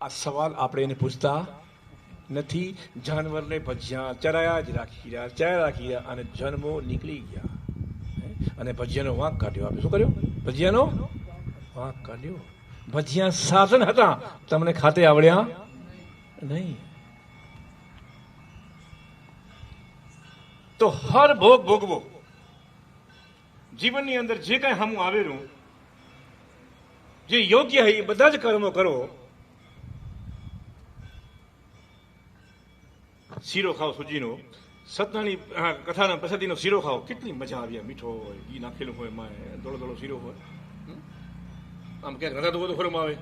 આ સવાલ આપણે એને પૂછતા નથી. જાનવરને ભજ્યા ચરાયા જ રાખી રહ્યા, ચરાયા રાખી રહ્યા અને જન્મો નીકળી ગયા. અને ભજીયાનો વાંક કાઢ્યો. આપણે શું કર્યો? ભજીયાનો વાંક કાઢ્યો. ભજીયા સાધન હતા. તમને ખાતે આવડ્યા નહીં. તો હર ભોગ ભોગવો. જીવનની અંદર જે કાંઈ હમું આવેલું, જે યોગ્ય હોય એ બધા જ કર્મો કરો. શીરો ખાઓ સુજીનો. સતનાની કથાના પ્રસાદીનો શીરો ખાઓ. કેટલી મજા આવી મીઠો હોય ઘી નાખેલું હોય, એમાં દોડો દોડો શીરો હોય. આમ ક્યાંક રધા તો ખોરમ આવે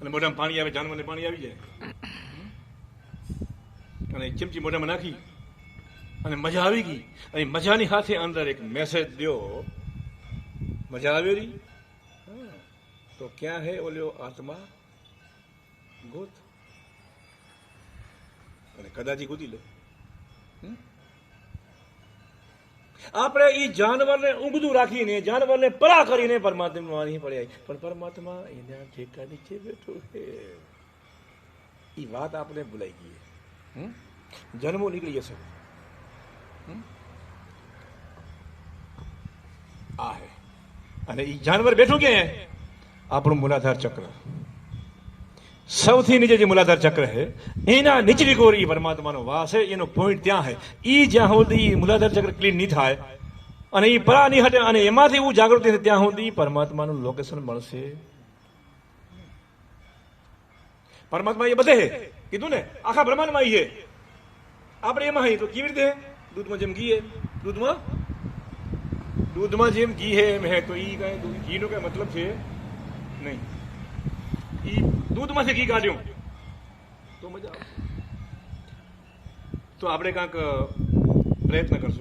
અને મોઢામાં પાણી આવે, જાનવરને પાણી આવી જાય. અને ચમચી મોઢામાં નાખી. અને મજા આવી ગઈ. અને મજાની સાથે અંદર એક મેસેજ દો મજા આવી રહી. તો ક્યાં હે ઓલ્યો આત્મા? ગોત. કદાચ કૂદી લે. આપણે એ જાનવરને ઊંઘતું રાખીને, જાનવરને પરા કરીને પરમાત્મા નહીં પડે પણ પરમાત્મા એના ઠેકા નીચે બેઠો ઈ વાત આપણે ભૂલાઈ ગઈ? જન્મો નીકળી જશે? આ હે. અને એ જાનવર બેઠું કે આપણું મૂલાધાર ચક્ર. સૌથી નીચે જે મૂલાધાર ચક્ર છે એના નીચલી કોર પરમાત્માનો વાસ એનો પોઈન્ટ ત્યાં છે એ જ્યાં સુધી મૂલાધાર ચક્ર ક્લીન નહીં થાય, અને એ પરા નહીં હટે અને એમાંથી હું જાગૃતિ થાય, ત્યાં સુધી પરમાત્માનું લોકેશન મળશે. પરમાત્મા એ બધે કીધું ને? આખા બ્રહ્માંડમાં એ આપણે એમાં હઈ તો કેવી રીતે દૂધમાં જેમ ઘી દૂધમાં? દૂધમાં જેમ ઘી હે, એમ હે, તો એ કઈ ઘીનો કઈ મતલબ છે નહીં. ઈ દૂધમાંથી ઘી કાઢ્યું. તો મજા આવશે તો આપણે કાંઈક પ્રયત્ન કરશું.